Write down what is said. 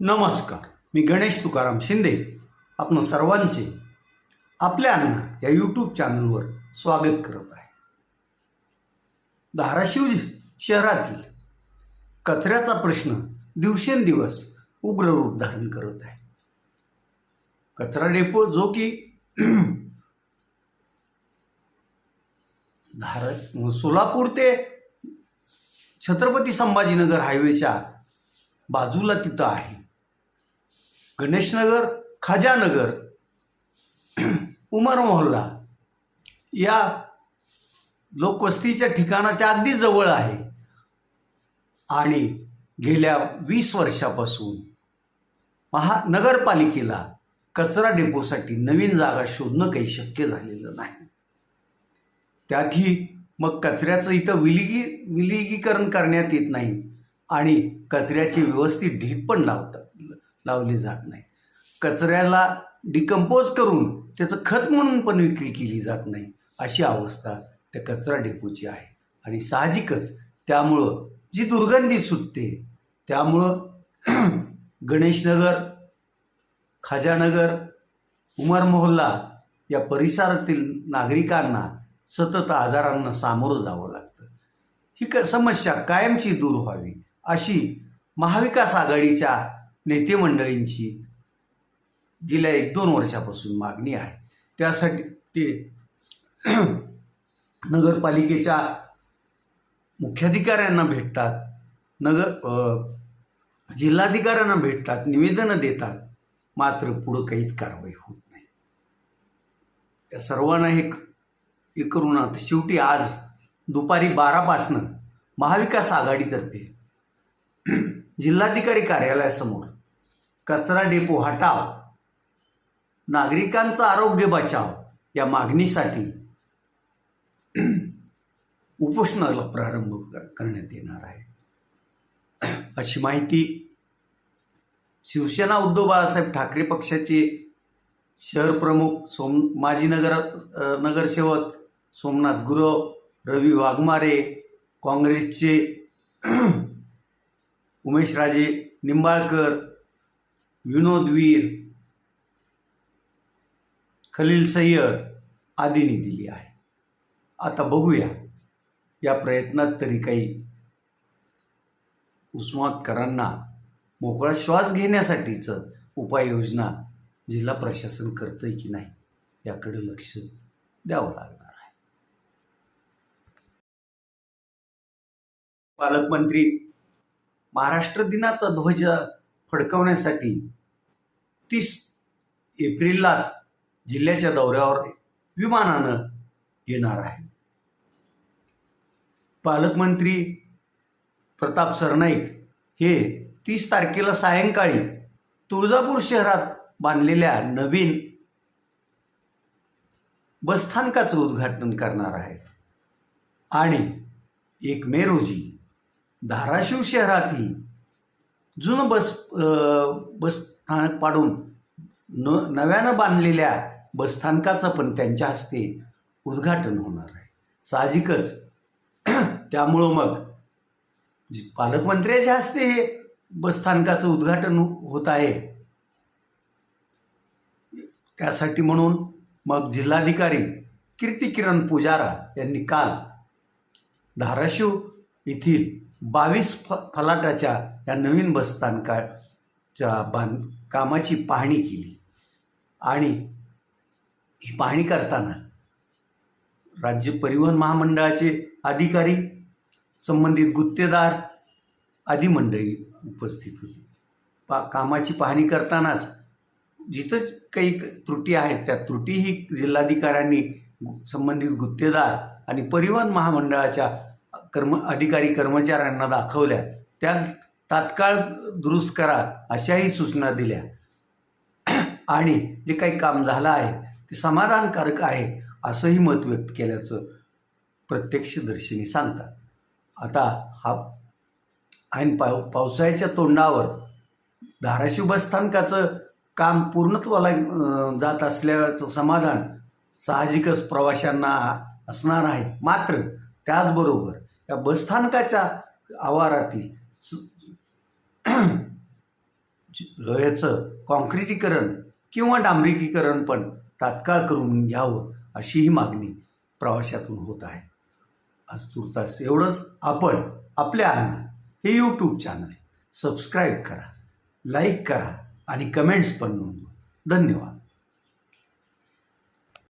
नमस्कार. मी गणेश तुकाराम शिंदे. आपण सर्वांचे आपल्या अण्णा या यूट्यूब चॅनलवर स्वागत करत आहे. धाराशिव शहरातील कचऱ्याचा प्रश्न दिवसेंदिवस उग्र रूप धारण करत आहे. कचरा डेपो जो की धार सोलापूर ते छत्रपती संभाजीनगर हायवेच्या बाजूला तिथं आहे. गणेशनगर खाजानगर उमर मोहल्ला या लोकवस्तीच्या ठिकाणाच्या अगदी जवळ आहे. आणि गेल्या वीस वर्षापासून महा नगरपालिकेला कचरा डेपोसाठी नवीन जागा शोधणं काही शक्य झालेलं नाही. त्यातही मग कचऱ्याचं इथं विलिगी विलिगीकरण करण्यात येत नाही. आणि कचऱ्याची व्यवस्थित ढीग पण लावतात लावले जात नाही. कचऱ्याला डिकम्पोज करून त्याचं खत म्हणून पण विक्री केली जात नाही अशी अवस्था त्या कचरा डेपोची आहे. आणि साहजिकच त्यामुळं जी दुर्गंधी सुटते त्यामुळं गणेशनगर खाजानगर उमर मोहल्ला या परिसरातील नागरिकांना सतत आजारांना सामोरं जावं लागतं. ही क समस्या कायमची दूर व्हावी. अशी महाविकास आघाडीच्या नेते मंडळींची गेल्या एक दोन वर्षापासून मागणी आहे. त्यासाठी ते नगरपालिकेच्या मुख्याधिकाऱ्यांना भेटतात नगर जिल्हाधिकाऱ्यांना भेटतात निवेदनं देतात मात्र पुढं काहीच कारवाई होत नाही. या सर्वांना हे हे करून आता शेवटी आज दुपारी बारापासनं महाविकास आघाडीतर्फे जिल्हाधिकारी कार्यालयासमोर कचरा डेपो हटाव नागरिकांचं आरोग्य बचाव या मागणीसाठी उपोषणाला प्रारंभ कर- करण्यात येणार आहे. अशी माहिती शिवसेना उद्धव बाळासाहेब ठाकरे पक्षाचे शहर प्रमुख सोम माजी नगर नगरसेवक सोमनाथ गुरव रवी वाघमारे काँग्रेसचे उमेशराजे निंबाळकर विनोद वीर खलील सय्यद आदींनी दिली आहे. आता बघूया या प्रयत्नात तरी काही उस्मातकरांना मोकळा श्वास घेण्यासाठीचं उपाययोजना जिल्हा प्रशासन करतंय की नाही याकडे लक्ष द्यावं लागणार आहे. पालकमंत्री महाराष्ट्र दिनाचा ध्वज फडकवण्यासाठी तीस एप्रिललाच जिल्ह्याच्या दौऱ्यावर विमानानं येणार आहे. पालकमंत्री प्रताप सरनाईक हे तीस तारखेला सायंकाळी तुळजापूर शहरात बांधलेल्या नवीन बसस्थानकाचं उद्घाटन करणार आहे आणि एक मे रोजी धाराशिव शहरातही जुनं बस बसस्थानक पाडून न नव्यानं बांधलेल्या बसस्थानकाचं पण त्यांच्या हस्ते उद्घाटन होणार आहे. साहजिकच. त्यामुळं मग पालकमंत्र्याच्या हस्ते हे बसस्थानकाचं उद्घाटन होत आहे त्यासाठी म्हणून मग जिल्हाधिकारी कीर्ती किरण पुजारा यांनी काल धाराशिव येथील बावीस फ फलाटाच्या या नवीन बसस्थानकाच्या बांध कामाची पाहणी केली. आणि ही पाहणी करताना राज्य परिवहन महामंडळाचे अधिकारी संबंधित गुत्तेदार आदी मंडळी उपस्थित होती. पा कामाची पाहणी करतानाच जिथंच काही त्रुटी आहेत त्या त्रुटीही जिल्हाधिकाऱ्यांनी गु- संबंधित गुत्तेदार आणि परिवहन महामंडळाच्या कर्म अधिकारी कर्मचाऱ्यांना दाखवल्या. त्या तात्काळ दुरुस्त करा अशाही सूचना दिल्या. आणि जे काही काम झालं आहे ते समाधानकारक आहे असंही मत व्यक्त केल्याचं प्रत्यक्षदर्शींनी सांगतात. आता हा ऐन पाव पावसाळ्याच्या तोंडावर धाराशिव बसस्थानकाचं काम पूर्णत्वाला जात असल्याचं समाधान साहजिकच प्रवाशांना असणार आहे. मात्र त्याचबरोबर या बसस्थानकाच्या आवारातील याचं कॉन्क्रिटीकरण किंवा डांबरीकीकरण पण तात्काळ करून घ्यावं अशीही मागणी प्रवाशातून होत आहे. आज तुर्तास एवढंच. आपण आपल्या अन्न हे यूट्यूब चॅनल सबस्क्राईब करा लाईक करा आणि कमेंट्स पण नोंदवा. धन्यवाद.